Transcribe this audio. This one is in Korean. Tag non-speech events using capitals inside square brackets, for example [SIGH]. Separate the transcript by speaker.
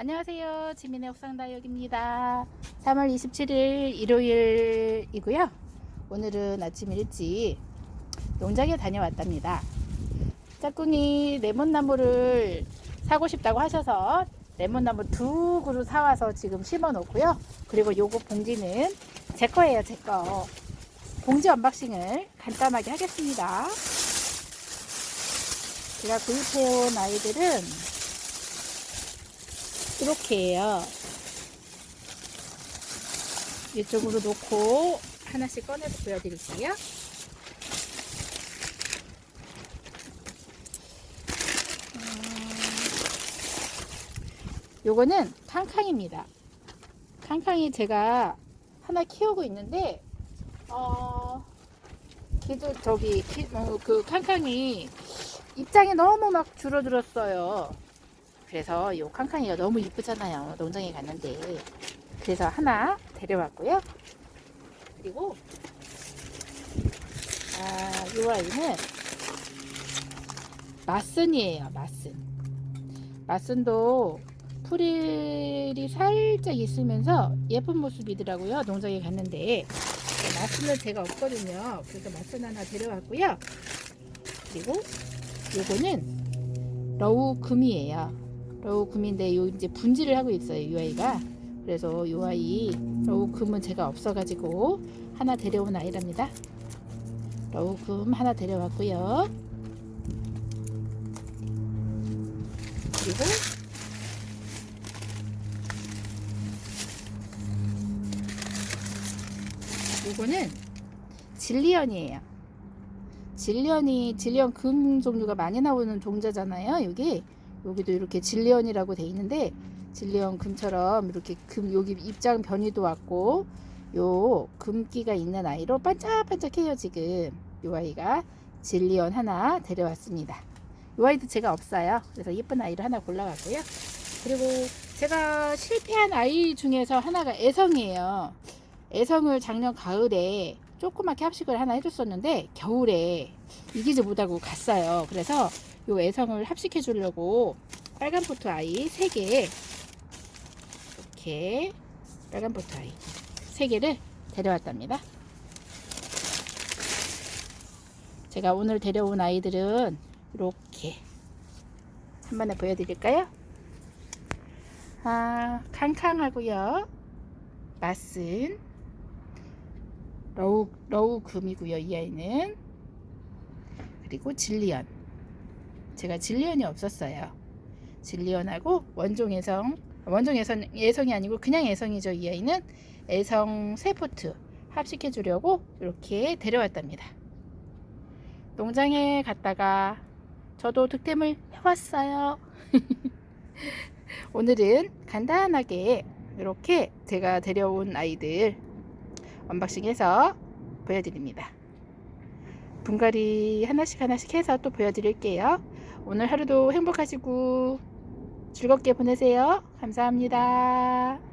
Speaker 1: 안녕하세요. 지민의 옥상다육입니다. 3월 27일 일요일이고요. 오늘은 아침 일찍 농장에 다녀왔답니다. 짝꿍이 레몬나무를 사고 싶다고 하셔서 레몬나무 두 그루 사와서 지금 심어 놓고요. 그리고 요거 봉지는 제 거예요, 제 거. 봉지 언박싱을 간단하게 하겠습니다. 제가 구입해온 아이들은 이렇게 해요. 이쪽으로 놓고 하나씩 꺼내서 보여드릴게요. 음, 요거는 캉캉입니다. 캉캉이 제가 하나 키우고 있는데, 어, 기도 저기 기- 어, 그 캉캉이 입장이 너무 막 줄어들었어요. 그래서 요 칸칸이가 너무 이쁘잖아요. 농장에 갔는데. 그래서 하나 데려왔고요. 그리고 아, 요 아이는 마슨이에요. 마슨. 마슨도 풀이 살짝 있으면서 예쁜 모습이더라고요. 농장에 갔는데 마슨은 제가 없거든요. 그래서 마슨 하나 데려왔고요. 그리고 요거는 러우 금이에요. 러우 금인데 요 이제 분지를 하고 있어요. 이 아이가. 그래서 요 아이 러우 금은 제가 없어가지고 하나 데려온 아이랍니다. 러우 금 하나 데려왔고요. 그리고 요거는 질리언이에요. 질리언이 질리언 금 종류가 많이 나오는 종자잖아요. 여기 여기도 이렇게 질리언이라고 돼 있는데 질리언 금처럼 이렇게 금 여기 입장 변이도 왔고 요 금기가 있는 아이로 반짝반짝해요 지금 요 아이가 질리언 하나 데려왔습니다. 요 아이도 제가 없어요. 그래서 예쁜 아이를 하나 골라왔고요. 그리고 제가 실패한 아이 중에서 하나가 애성이에요. 애성을 작년 가을에 조그맣게 합식을 하나 해줬었는데 겨울에 이기지 못하고 갔어요. 그래서 요 애성을 합식해 주려고 빨간 포트 아이 3개 이렇게 빨간 포트 아이 3개를 데려왔답니다. 제가 오늘 데려온 아이들은 이렇게 한 번에 보여드릴까요? 아, 캉캉하고요. 맛은 러우, 러우 금이고요. 이 아이는 그리고 질리언 제가 질리언이 없었어요. 질리언하고 원종 애성 원종 애성 애성이 아니고 그냥 애성이죠. 이 아이는 애성 세포트 합식해 주려고 이렇게 데려왔답니다. 농장에 갔다가 저도 득템을 해왔어요. [LAUGHS] 오늘은 간단하게 이렇게 제가 데려온 아이들 언박싱해서 보여드립니다. 분갈이 하나씩 하나씩 해서 또 보여드릴게요. 오늘 하루도 행복하시고 즐겁게 보내세요. 감사합니다.